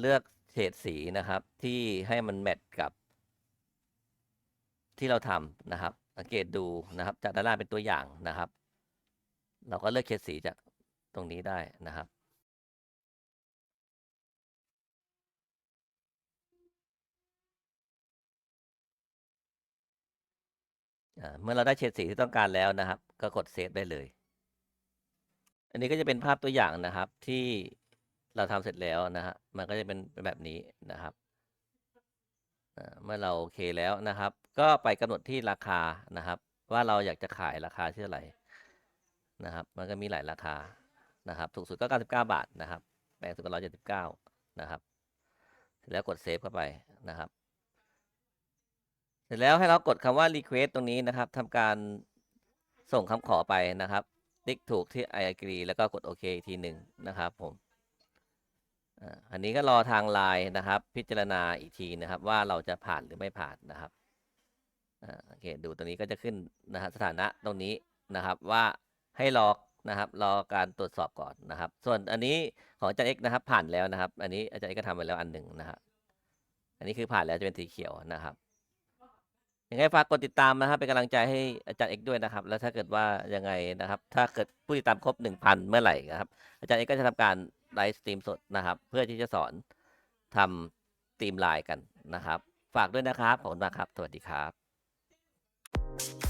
เลือกเฉดสีนะครับ ที่ให้มันแมทกับ ที่เราทำนะครับ สังเกตดูนะครับ จากด้านล่างเป็นตัวอย่างนะครับ เราก็เลือกเฉดสีจากตรงนี้ได้นะครับเมื่อเราได้เฉดสีที่ต้องการแล้วนะครับ ก็กดเซฟได้เลย อันนี้ก็จะเป็นภาพตัวอย่างนะครับที่ เราทำเสร็จแล้วนะฮะมันก็จะเป็นแบบนี้นะครับเมื่อเราโอเคแล้วนะครับ ก็ไปกำหนดที่ราคานะครับ ว่าเราอยากจะขายราคาที่เท่าไหร่นะครับ มันก็มีหลายราคานะครับถูกสุดก็ 99 บาทนะครับแพงสุดก็179นะครับแล้วกดเซฟเข้าไปนะครับ เสร็จแล้วให้เรากดคำว่า request ตรงนี้นะครับทำการส่งคำขอไปนะครับติ๊กถูกที่ I agree แล้วก็กดโอเคอีกทีหนึ่งนะครับผม อันนี้ก็รอทางไลน์นะครับ พิจารณาอีกทีนะครับ ว่าเราจะผ่านหรือไม่ผ่านนะครับโอเคดูตรงนี้ก็จะขึ้นนะฮะสถานะตรงนี้นะครับว่าให้รอนะครับรอการตรวจสอบก่อนนะครับ ส่วนอันนี้ของอาจารย์เอกนะครับผ่านแล้วนะครับ อันนี้อาจารย์เอกก็ทำไปแล้วอันหนึ่งนะครับอันนี้คือผ่านแล้วจะเป็นสีเขียวนะครับยังไงฝากกดติดตามนะครับเป็นกำลังใจให้อาจารย์เอกด้วยนะครับ แล้วถ้าเกิดว่ายังไงนะครับ ถ้าเกิดผู้ติดตามครบหนึ่งพันเมื่อไหร่นะครับ อาจารย์เอกก็จะทำการ ไลฟ์สตรีมสดนะครับ เพื่อที่จะสอนทำสตรีมไลน์กันนะครับ ฝากด้วยนะครับ ขอบคุณมากครับ สวัสดีครับ